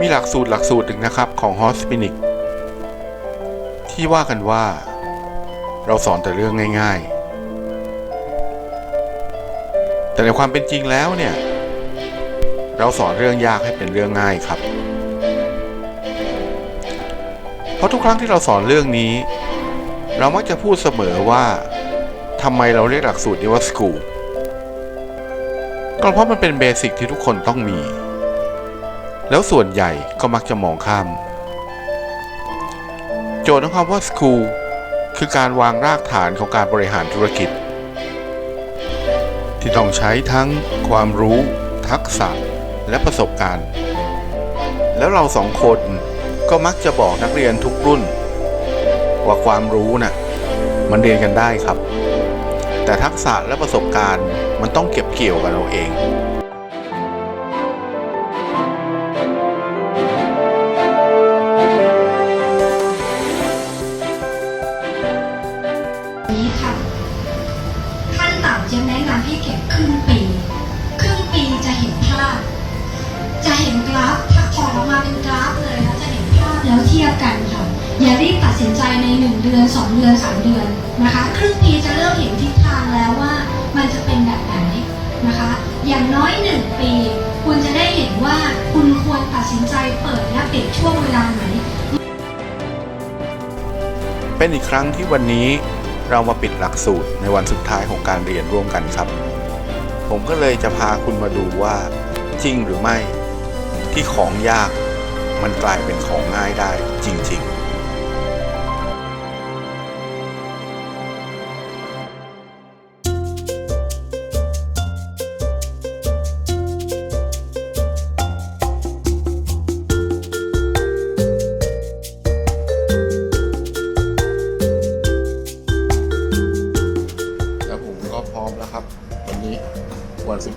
มีหลักสูตรหลักสูตรหนึ่งนะครับของฮอสปินิกที่ว่ากันว่า เราสอนแต่เรื่องง่าย ๆ แต่ในความเป็นจริงแล้วเนี่ย เราสอนเรื่องยากให้เป็นเรื่องง่ายครับ เพราะทุกครั้งที่เราสอนเรื่องนี้ เรามักจะพูดเสมอว่าทำไมเราเรียกหลักสูตรนี้ว่า school ก็เพราะมันเป็นเบสิกที่ทุกคนต้องมี แล้วส่วนใหญ่ก็มักจะมองข้าม โจทย์ของคำว่า school คือการวางรากฐานของการบริหารธุรกิจ ที่ต้องใช้ทั้งความรู้ ทักษะ และประสบการณ์ แล้วเราสองคนก็มักจะบอกนักเรียนทุกรุ่น ว่าความรู้น่ะมันเรียนกันได้ครับ แต่ทักษะและประสบการณ์มันต้องเก็บเกี่ยวกันเราเอง 2 เดือน 3 เดือนนะคะ ครึ่งปีจะเริ่มเห็นทิศทางแล้วว่ามันจะเป็นแบบไหนนะคะ อย่างน้อย 1 ปี คุณจะได้เห็นว่าคุณควรตัดสินใจเปิดและปิดช่วงเวลาไหน เป็นอีกครั้งที่วันนี้เรามาปิดหลักสูตรในวันสุดท้ายของการเรียนร่วมกันครับ ผมก็เลยจะพาคุณมาดูว่า จริงหรือไม่ที่ของยากมันกลายเป็นของง่ายได้จริง ๆ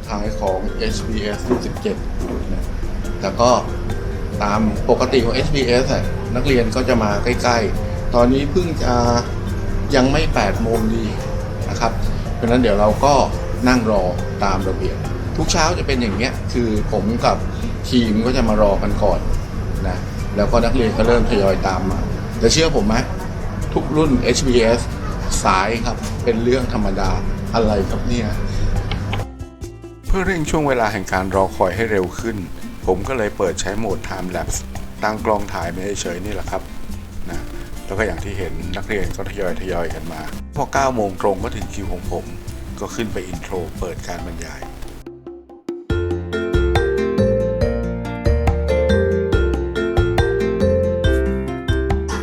ท้ายของ HBS รุ่น17นะแล้วก็ตามปกติของ HBS นักเรียนก็จะมาใกล้ ๆ ตอนนี้เพิ่งจะยังไม่ 8 โมงดีนะครับ เพราะนั้นเดี๋ยวเราก็นั่งรอตามระเบียบ ทุกเช้าจะเป็นอย่างเงี้ย คือผมกับทีมก็จะมารอกันก่อนนะ แล้วก็นักเรียนก็เริ่มทยอยตามมาแต่เชื่อผมไหมทุกรุ่น HBS สายครับ เป็นเรื่องธรรมดาอะไรครับเนี่ย พื่อเร่งช่วงเวลาแห่งการรอคอยให้เร็วขึ้น ผมก็เลยเปิดใช้โหมด Time Lapse ตั้งกล้องถ่ายไม่เฉยๆนี่แหละครับนะแล้วก็อย่างที่เห็นนักเรียนก็ทยอยทยอยกันมา พอ9โมงตรงก็ถึงคิวของผม ก็ขึ้นไปอินโทรเปิดการบรรยาย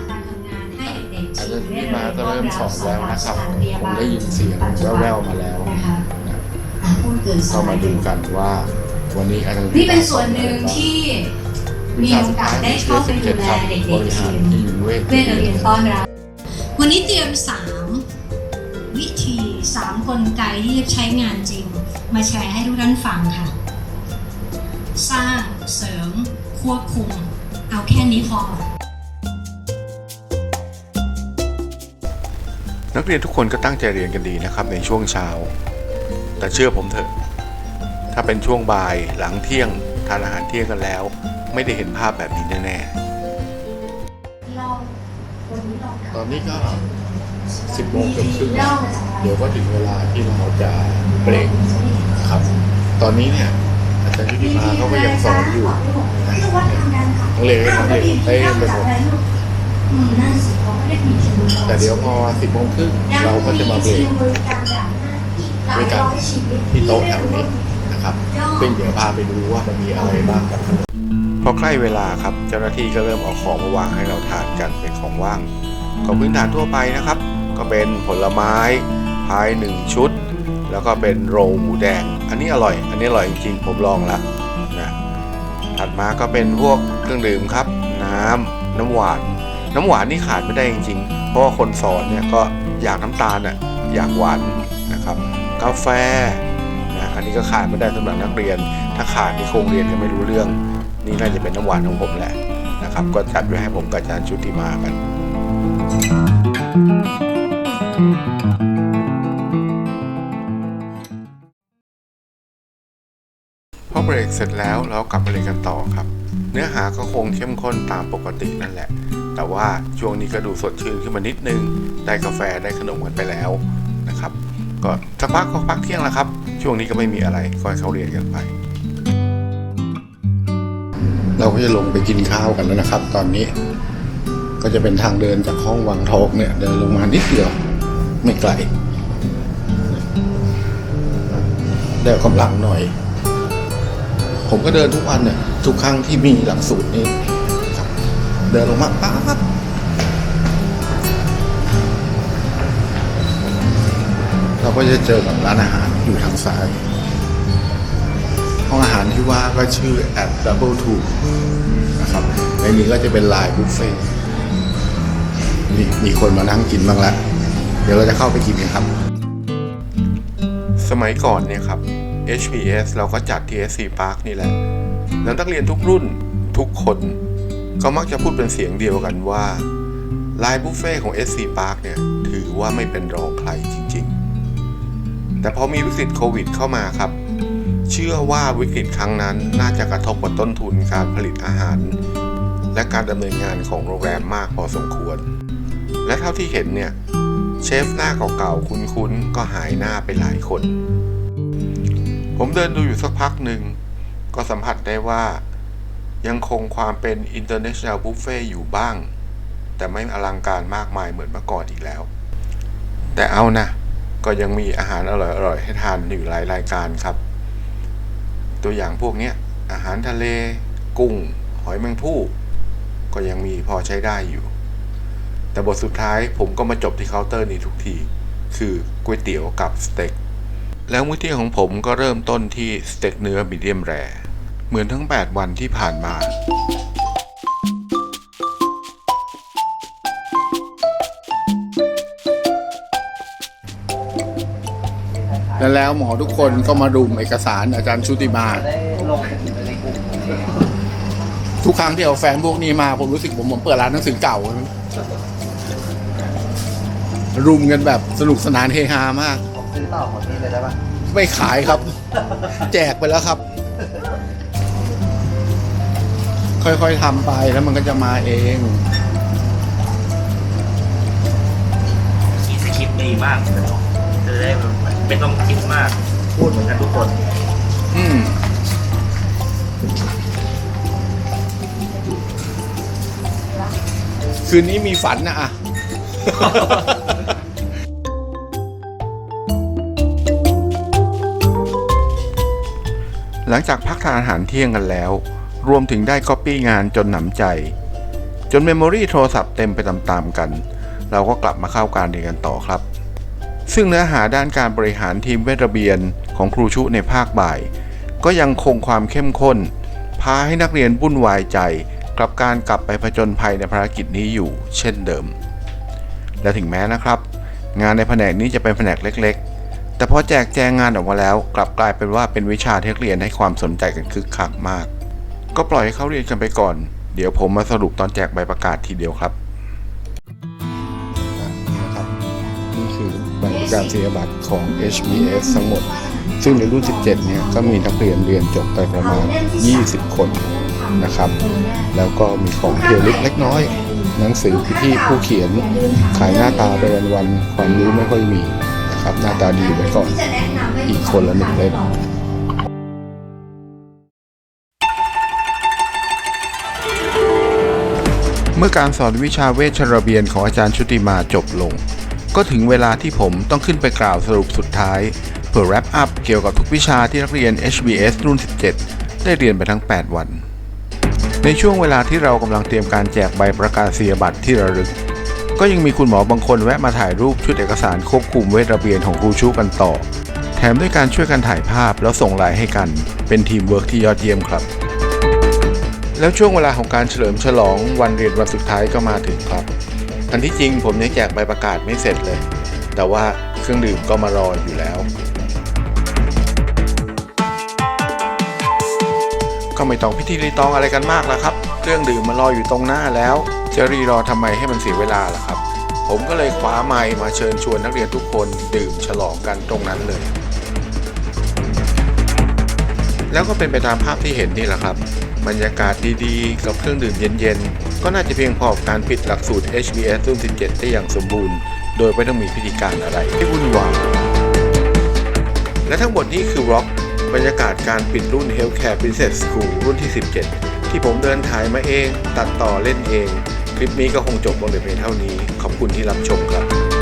การทำงานให้เด็กๆอาจารย์ที่มาก็เริ่มสอนแล้วนะครับ ผมได้ยินเสียงแว่วๆมาแล้วนะคะพูด เกินเรามาดูกันว่า วันนี้อาจารย์นี่เป็นส่วนหนึ่งที่มีโอกาสได้เข้าไปดูแลเด็กบริๆหารทีทีมมเวทเวทระเบียนต้อนรับวันนี้เตรียมสามวิธีสามกลไกที่จะใช้งานจริง มาแชร์ให้ทุกท่านฟังค่ะ สร้างเสริม ควบคุม เอาแค่นี้พอนักเรียนทุกคนก็ตั้งใจเรียนกันดีนะครับในช่วงเช้า แต่เชื่อผมเถอะ ถ้าเป็นช่วงบ่ายหลังเที่ยงทานอาหารเที่ยงกันแล้ว ไม่ได้เห็นภาพแบบนี้แน่ๆตอนนี้ก็10โมงเกือบครึ่งแล้วเดี๋ยวก็ถึงเวลาที่เราจะเบรกครับ ตอนนี้เนี่ยอาจารย์ยุติมาเขาก็ยังสอนอยู่นะนักเรียนนักเรียนเต้นไปหมดแต่เดี๋ยวพอ10โมงครึ่งเราก็จะมาเบรก ด้วยกันที่โต๊ะแถวนี้นะครับซึ่งเดี๋ยวพาไปดูว่ามันมีอะไรบ้างครับพอใกล้เวลาครับเจ้าหน้าที่ก็เริ่มเอาของมาวางให้เราทานกันเป็นของว่างของพื้นฐานทั่วไปนะครับ ก็เป็นผลไม้พายหนึ่งชุด แล้วก็เป็นโรลหมูแดง อันนี้อร่อย อันนี้อร่อยจริงๆผมลองแล้วนะถัดมาก็เป็นพวกเครื่องดื่มครับ น้ำน้ำหวาน น้ำหวานนี่ขาดไม่ได้จริงๆ เพราะว่าคนสอนเนี่ยก็อยากน้ำตาลอะอยากหวานนะครับ กาแฟนะอันนี้ก็ขาดไม่ได้สำหรับนักเรียน ถ้าขาดนี่คงเรียนกันไม่รู้เรื่อง นี่น่าจะเป็นน้ำหวานของผมแหละนะครับ ก็จัดไว้ให้ผมกับอาจารย์ชุติมากัน พอเบรกเสร็จแล้วเรากลับมาเรียนกันต่อครับ เนื้อหาก็คงเข้มข้นตามปกตินั่นแหละ แต่ว่าช่วงนี้ก็ดูสดชื่นขึ้นมานิดนึง ได้กาแฟได้ขนมกันไปแล้ว ก็สักพักก็พักเที่ยงแล้วครับ ช่วงนี้ก็ไม่มีอะไรก็ให้เขาเรียนกันไป เราก็จะลงไปกินข้าวกันแล้วนะครับ ตอนนี้ ก็จะเป็นทางเดินจากห้องวังทองเนี่ย เดินลงมานิดเดียว ไม่ไกลได้กำลังหน่อย ผมก็เดินทุกวันเนี่ย ทุกครั้งที่มีหลักสูตรนี้เดินลงมาปั๊บ เราก็จะเจอกับร้านอาหารอยู่ทางซ้าย ห้องอาหารที่ว่าก็ชื่อ at double two นะครับในนี้ก็จะเป็นลายบุฟเฟ่ต์นี่มีคนมานั่งกินบ้างแล้วเดี๋ยวเราจะเข้าไปกินกันครับ สมัยก่อนเนี่ยครับ HPS เราก็จัดที่ SC Park นี่แหละ แล้วนักเรียนทุกรุ่นทุกคนก็มักจะพูดเป็นเสียงเดียวกันว่าลายบุฟเฟ่ของ SC Park เนี่ย ถือว่าไม่เป็นรองใครจริงๆ แต่พอมีวิกฤตโควิดเข้ามาครับ เชื่อว่าวิกฤตครั้งนั้นน่าจะกระทบกับต้นทุนการผลิตอาหาร และการดำเนินงานของโรงแรมมากพอสมควร และเท่าที่เห็นเนี่ยเชฟหน้าเก่าๆคุ้นๆก็หายหน้าไปหลายคน ผมเดินดูอยู่สักพักหนึ่ง ก็สัมผัสได้ว่า ยังคงความเป็น International Buffet อยู่บ้าง แต่ไม่อลังการมากมายเหมือนเมื่อก่อนอีกแล้ว แต่เอานะ ก็ยังมีอาหารอร่อยๆให้ทานอยู่หลายรายการครับ ตัวอย่างพวกนี้อาหารทะเล กุ้ง หอยแมงภู่ก็ยังมีพอใช้ได้อยู่ แต่บทสุดท้ายผมก็มาจบที่เคาน์เตอร์นี้ทุกที คือก๋วยเตี๋ยวกับสเต็กแล้วมื้อเที่ยงของผมก็เริ่มต้นที่สเต็กเนื้อมีเดียมแรร์เหมือนทั้ง 8 วันที่ผ่านมา แล้วแล้วหมอทุกคนก็มาดุมเอกสารอาจารย์ชุติมา ทุกครั้งที่เอาแฟนพวกนี้มาผมรู้สึกผมเหมือนเปิดร้านหนังสือเก่ารุมกันแบบสนุกสนานเฮฮามากผมซื้อต่อหมดนี้เลยได้ปะไม่ขายครับ แจกไปแล้วครับ ค่อยๆทำไปแล้วมันก็จะมาเองมีสคริปต์ดีมากเลยเนาะจะได้ ไม่ต้องคิดมาก พูดเหมือนกันทุกคน อืมคืนนี้มีฝันนะอะหลังจากพักทานอาหารเที่ยงกันแล้ว รวมถึงได้ก๊อปปี้งานจนหนำใจ จนเมมโมรีโทรศัพท์เต็มไปตามๆกัน เราก็กลับมาเข้าการเรียนกันต่อครับ ซึ่งเนื้อหาด้านการบริหารทีมเวทระเบียนของครูชุในภาคบ่าย ก็ยังคงความเข้มข้น พาให้นักเรียนวุ่นวายใจกับการกลับไปผจญภัยในภารกิจนี้อยู่ เช่นเดิม และถึงแม้นะครับ งานในแผนกนี้จะเป็นแผนกเล็ก ๆ แต่พอแจกแจงงานออกมาแล้ว กลับกลายเป็นว่าเป็นวิชาที่เรียนให้ความสนใจกันคึกคักมาก ก็ปล่อยให้เขาเรียนกันไปก่อน เดี๋ยวผมมาสรุปตอนแจกใบประกาศทีเดียวครับ คือใบประกาศนียบัตรของ HBS ทั้งหมด ซึ่งในรุ่น 17 เนี่ยก็มีนักเรียนเรียนจบไปประมาณ 20 คนนะครับ แล้วก็มีของเทียลิกเล็กน้อย หนังสือที่ผู้เขียนขายหน้าตาไปวันๆความรู้ไม่ค่อยมีนะครับหน้าตาดีไว้ก่อนอีกคนละหนึ่งเล่มเมื่อการสอนวิชาเวชระเบียนของอาจารย์ชุติมาจบลง ก็ถึงเวลาที่ผมต้องขึ้นไปกล่าวสรุปสุดท้าย เพื่อ wrap up เกี่ยวกับทุกวิชาที่นักเรียน HBS รุ่น 17 ได้เรียนไปทั้ง 8 วัน ในช่วงเวลาที่เรากำลังเตรียมการแจกใบประกาศนียบัตรที่ระลึก ก็ยังมีคุณหมอบางคนแวะมาถ่ายรูปชุดเอกสารควบคุมเวทระเบียนของครูชูกันต่อ แถมด้วยการช่วยกันถ่ายภาพแล้วส่งไลน์ให้กัน เป็นทีมเวิร์กที่ยอดเยี่ยมครับ แล้วช่วงเวลาของการเฉลิมฉลองวันเรียนวันสุดท้ายก็มาถึงครับ ทันที่จริงผมยังแจกใบประกาศไม่เสร็จเลย แต่ว่าเครื่องดื่มก็มารออยู่แล้ว ก็ไม่ต้องพิธีรีตองอะไรกันมากแล้วครับ เครื่องดื่มมารออยู่ตรงหน้าแล้ว จะรีรอทำไมให้มันเสียเวลาล่ะครับ ผมก็เลยคว้าไมค์มาเชิญชวนนักเรียนทุกคนดื่มฉลองกันตรงนั้นเลยแล้วก็เป็นไปตามภาพที่เห็นนี่แหละครับ บรรยากาศดีๆ กับเครื่องดื่มเย็นๆ ก็น่าจะเพียงพอกับการปิดหลักสูตร HBS รุ่น 17 ได้อย่างสมบูรณ์ โดยไม่ต้องมีพิธีการอะไรที่วุ่นวายและทั้งหมดนี้คือ Rock บรรยากาศการปิดรุ่น Healthcare Business School รุ่นที่ 17 ที่ผมเดินถ่ายมาเอง ตัดต่อเล่นเอง คลิปนี้ก็คงจบลงแต่เพียงเท่านี้ ขอบคุณที่รับชมครับ